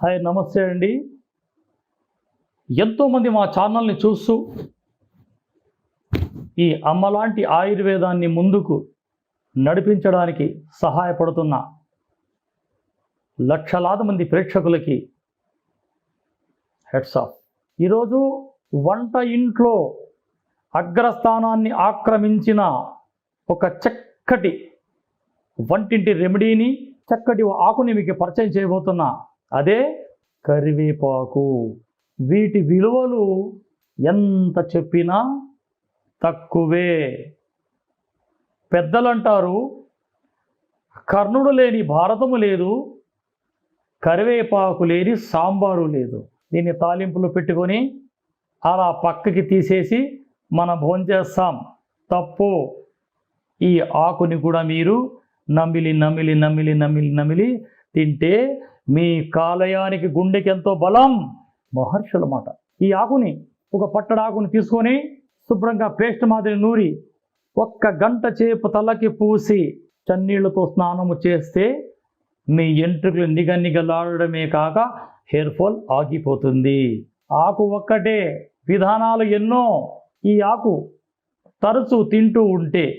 Hi నమస్తే అండి. ఎంతోమంది మా ఛానల్ని చూస్తూ ఈ అమ్మలాంటి ఆయుర్వేదాన్ని ముందుకు నడిపించడానికి సహాయపడుతున్న లక్షలాది మంది ప్రేక్షకులకి హెడ్స్ ఆఫ్. ఈరోజు వంట ఇంట్లో అగ్రస్థానాన్ని ఆక్రమించిన ఒక చక్కటి వంటింటి రెమెడీని చక్కటి ఆకుని మీకు పరిచయం చేయబోతున్నా అదే కరివేపాకు. వీటి విలువలు ఎంత చెప్పినా తక్కువే. పెద్దలంటారు కర్ణుడు లేని భారతము లేదు కరివేపాకు లేని సాంబారు లేదు. దీన్ని తాలింపులో పెట్టుకొని అలా పక్కకి తీసేసి మనం భోంచేస్తాం తప్పు. ఈ ఆకుని కూడా మీరు నమిలి నమిలి నమిలి నమిలి నమిలి తింటే మీ కాలయానికి గుండెకి ఎంతో బలం. మహర్షుల మాట. ఈ ఆకుని ఒక పట్టడాకుని తీసుకొని శుభ్రంగా పేస్ట్ మాదిరి నూరి ఒక్క గంట చేపు తలకి పూసి చన్నీళ్ళతో స్నానము చేస్తే మీ ఎంట్రుకలు నిగనిగలాడమే కాక హెయిర్ ఫాల్ ఆగిపోతుంది. ఆకు ఒక్కటే. విధానాలు ఎన్నో. ఈ ఆకు తరచూ తింటూ ఉంటే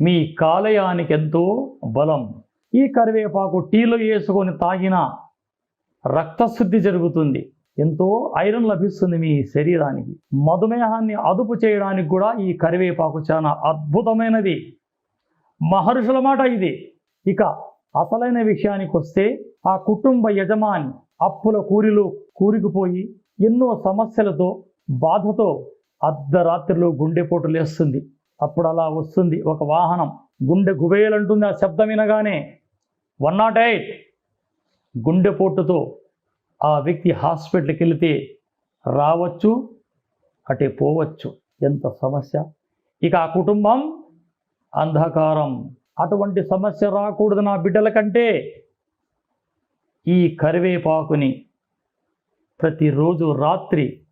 మీ కాలయానికి ఎంతో బలం. ఈ కరివేపాకు టీలో వేసుకొని తాగిన రక్తశుద్ధి జరుగుతుంది. ఎంతో ఐరన్ లభిస్తుంది మీ శరీరానికి. మధుమేహాన్ని అదుపు చేయడానికి కూడా ఈ కరివేపాకు చాలా అద్భుతమైనది. మహర్షుల మాట ఇది. ఇక అసలైన విషయానికి వస్తే ఆ కుటుంబ యజమాని అప్పుల కూరిలో కూరికిపోయి ఎన్నో సమస్యలతో బాధతో అర్ధరాత్రిలో గుండెపోటు లేస్తుంది. అప్పుడు అలా వస్తుంది ఒక వాహనం. గుండె గుబేలంటుంది ఆ శబ్దం వినగానే వన్ నాట్ ఎయిట్ గుండెపోటుతో ఆ వ్యక్తి హాస్పిటల్కి వెళితే రావచ్చు అటే పోవచ్చు. ఎంత సమస్య? ఇక ఆ కుటుంబం అంధకారం. అటువంటి సమస్య రాకూడదు నా బిడ్డల కంటే. ఈ కరివేపాకుని ప్రతిరోజు రాత్రి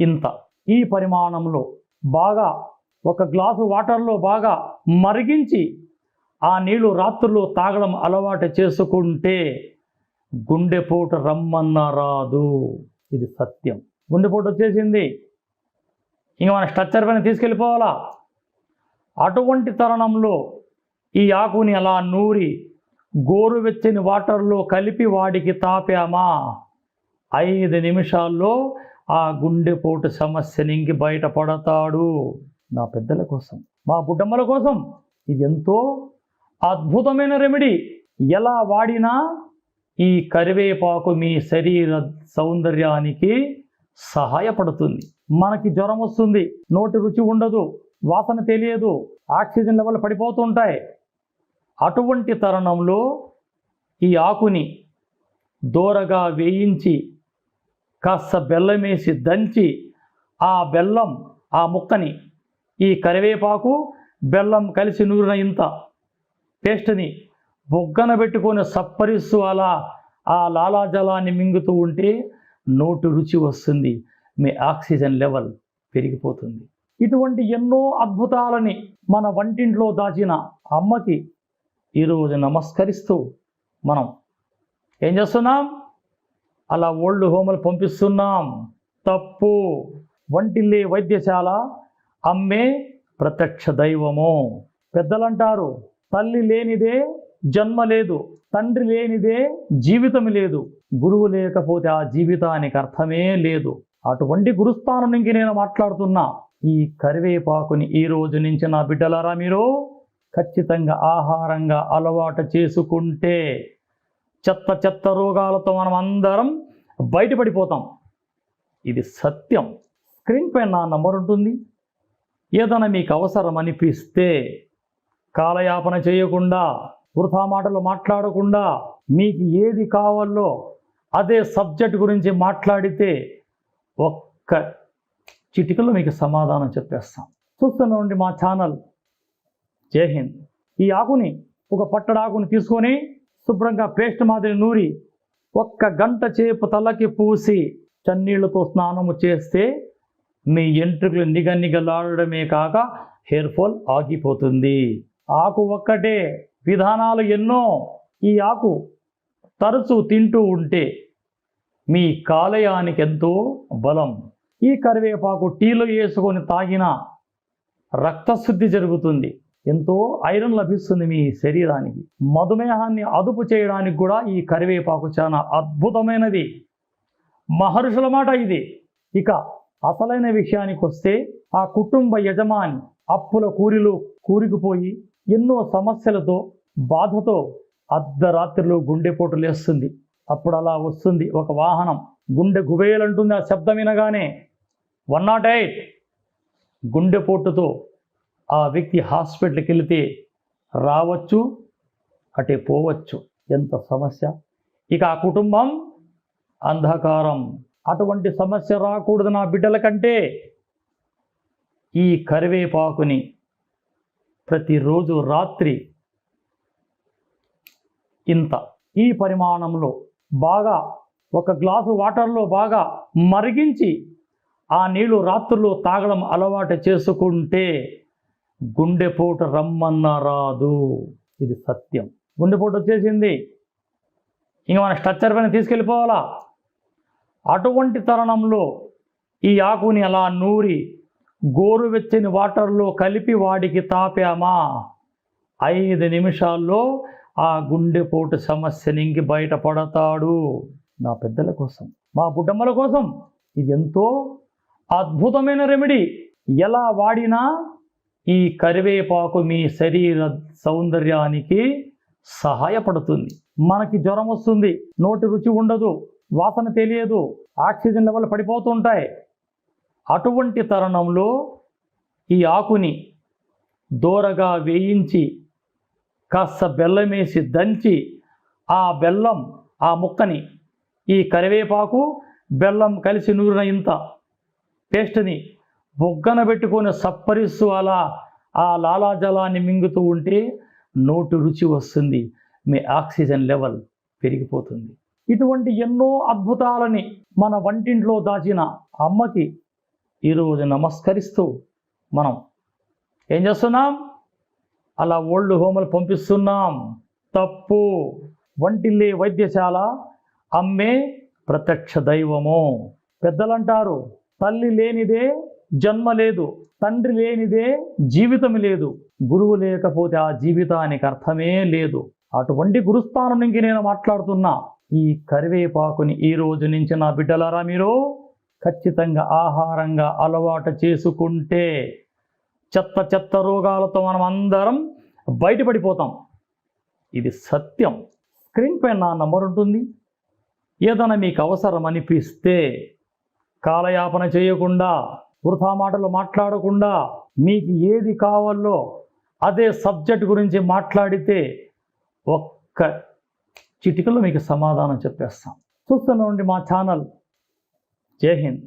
ఇంత. ఈ పరిమాణంలో బాగా ఒక గ్లాసు వాటర్లో బాగా మరిగించి ఆ నీళ్ళు రాత్రులు తాగడం అలవాటు చేసుకుంటే గుండెపోటు రమ్మన్న రాదు ఇది సత్యం. గుండెపోటు వచ్చేసింది. ఇంక మన స్ట్రక్చర్ పైన తీసుకెళ్ళిపోవాలా? అటువంటి తరుణంలో ఈ ఆకుని అలా నూరి గోరువెచ్చని వాటర్లో కలిపి వాడికి తాపామా? ఐదు నిమిషాల్లో ఆ గుండెపోటు సమస్య నుంచి బయటపడతాడు. నా పెద్దల కోసం మా బుడ్డమ్మల కోసం. ఇది ఎంతో అద్భుతమైన రెమెడీ. ఎలా వాడినా ఈ కరివేపాకు మీ శరీర సౌందర్యానికి సహాయపడుతుంది. మనకి జ్వరం వస్తుంది నోటి రుచి ఉండదు వాసన తెలియదు ఆక్సిజన్ లెవెల్ పడిపోతుంటాయి. అటువంటి తరుణంలో ఈ ఆకుని దూరగా వేయించి కాస్త బెల్లం వేసి దంచి ఆ బెల్లం ఆ ముక్కని ఈ కరివేపాకు బెల్లం కలిసి నూరిన ఇంత పేస్ట్ని బొగ్గన పెట్టుకొని సప్పరిస్తూ అలా ఆ లాలాజలాన్ని మింగుతూ ఉంటే నోటి రుచి వస్తుంది. మీ ఆక్సిజన్ లెవెల్ పెరిగిపోతుంది. ఇటువంటి ఎన్నో అద్భుతాలని మన వంటింట్లో దాచిన అమ్మకి ఈరోజు నమస్కరిస్తూ మనం ఏం చేస్తున్నాం? అలా ఓల్డ్ హోములు పంపిస్తున్నాం. తప్పు. వంటిల్లే వైద్యశాల. అమ్మే ప్రత్యక్ష దైవము. పెద్దలంటారు తల్లి లేనిదే జన్మ లేదు తండ్రి లేనిదే జీవితం లేదు. గురువు లేకపోతే ఆ జీవితానికి అర్థమే లేదు. అటువంటి గురుస్థానం నుంచి నేను మాట్లాడుతున్నా. ఈ కరివేపాకుని ఈ రోజు నుంచి నా బిడ్డలారా మీరు ఖచ్చితంగా ఆహారంగా అలవాటు చేసుకుంటే చెత్త చెత్త రోగాలతో మనం అందరం బయటపడిపోతాం. ఇది సత్యం. స్క్రీన్ పైన నా నంబర్ ఉంటుంది. ఏదైనా మీకు అవసరం అనిపిస్తే కాలయాపన చేయకుండా వృథా మాటలు మాట్లాడకుండా మీకు ఏది కావాలో అదే సబ్జెక్ట్ గురించి మాట్లాడితే ఒక్క చిటికలో మీకు సమాధానం చెప్పేస్తాం. చూస్తున్నామండి మా ఛానల్ జై హింద్. ఈ ఆకుని ఒక పట్టడాకుని తీసుకొని శుభ్రంగా పేస్ట్ మాదిరి నూరి ఒక్క గంట చేపు తలకి పూసి చన్నీళ్ళతో స్నానము చేస్తే మీ ఎంట్రుకలు నిగనిగలాడడమే కాక హెయిర్ ఫాల్ ఆగిపోతుంది. ఆకు ఒక్కటే. విధానాలు ఎన్నో. ఈ ఆకు తరచూ తింటూ ఉంటే మీ కాలయానికి ఎంతో బలం. ఈ కరివేపాకు టీలో వేసుకొని తాగిన రక్తశుద్ధి జరుగుతుంది. ఎంతో ఐరన్ లభిస్తుంది మీ శరీరానికి. మధుమేహాన్ని అదుపు చేయడానికి కూడా ఈ కరివేపాకు చాలా అద్భుతమైనది. మహర్షుల మాట ఇది. ఇక అసలైన విషయానికి వస్తే ఆ కుటుంబ యజమాని అప్పుల కూరిలో కూరికిపోయి ఎన్నో సమస్యలతో బాధతో అర్ధరాత్రిలో గుండెపోటు లేస్తుంది. అప్పుడు అలా వస్తుంది ఒక వాహనం. గుండె గుబేలంటుంది ఆ శబ్దం వినగానే వన్ నాట్ ఎయిట్ గుండెపోటుతో ఆ వ్యక్తి హాస్పిటల్కి వెళితే రావచ్చు అటే పోవచ్చు. ఎంత సమస్య? ఇక ఆ కుటుంబం అంధకారం. అటువంటి సమస్య రాకూడదు నా బిడ్డల కంటే. ఈ కరివేపాకుని ప్రతిరోజు రాత్రి ఇంత. ఈ పరిమాణంలో బాగా ఒక గ్లాసు వాటర్లో బాగా మరిగించి ఆ నీళ్ళు రాత్రులు తాగడం అలవాటు చేసుకుంటే గుండెపోటు రమ్మన్న రాదు ఇది సత్యం. గుండెపోటు వచ్చేసింది. ఇంక మన స్ట్రక్చర్ పైన తీసుకెళ్ళిపోవాలా? అటువంటి తరుణంలో ఈ ఆకుని అలా నూరి గోరువెచ్చని వాటర్లో కలిపి వాడికి తాపామా? ఐదు నిమిషాల్లో ఆ గుండెపోటు సమస్య నుంచి బయటపడతాడు. నా పెద్దల కోసం మా బుడ్డమ్మల కోసం ఇది ఎంతో అద్భుతమైన రెమెడీ. ఎలా వాడినా ఈ కరివేపాకు మీ శరీర సౌందర్యానికి సహాయపడుతుంది. మనకి జ్వరం వస్తుంది నోటి రుచి ఉండదు వాసన తెలియదు ఆక్సిజన్ లెవెల్ పడిపోతుంటాయి అటువంటి తరుణంలో ఈ ఆకుని దూరగా వేయించి కాస్త బెల్లం వేసి దంచి ఆ బెల్లం ఆ ముక్కని ఈ కరివేపాకు బెల్లం కలిసి నూరిన ఇంత పేస్ట్ని బొగ్గన పెట్టుకొని సప్పరిస్తూ అలా ఆ లాలాజలాన్ని మింగుతూ ఉంటే నోటి రుచి వస్తుంది. మీ ఆక్సిజన్ లెవెల్ పెరిగిపోతుంది. ఇటువంటి ఎన్నో అద్భుతాలని మన వంటింట్లో దాచిన అమ్మకి ఈరోజు నమస్కరిస్తూ మనం ఏం చేస్తున్నాం? అలా ఓల్డ్ హోములు పంపిస్తున్నాం. తప్పు. వంటిల్లి వైద్యశాల. అమ్మే ప్రత్యక్ష దైవము. పెద్దలంటారు తల్లి లేనిదే జన్మ లేదు తండ్రి లేనిదే జీవితం లేదు. గురువు లేకపోతే ఆ జీవితానికి అర్థమే లేదు. అటువంటి గురుస్థానం నుంచి నేను మాట్లాడుతున్నా. ఈ కరివేపాకుని ఈ రోజు నుంచి నా బిడ్డలారా మీరు ఖచ్చితంగా ఆహారంగా అలవాటు చేసుకుంటే చెత్త చెత్త రోగాలతో మనం అందరం బయటపడిపోతాం. ఇది సత్యం. స్క్రీన్ పైన నా నంబర్ ఉంటుంది. ఏదైనా మీకు అవసరం అనిపిస్తే కాలయాపన చేయకుండా వృథా మాటలు మాట్లాడకుండా మీకు ఏది కావాలో అదే సబ్జెక్ట్ గురించి మాట్లాడితే ఒక్క చిటికలో మీకు సమాధానం చెప్పేస్తాం. చూస్తూనే ఉండి మా ఛానల్ జై హింద్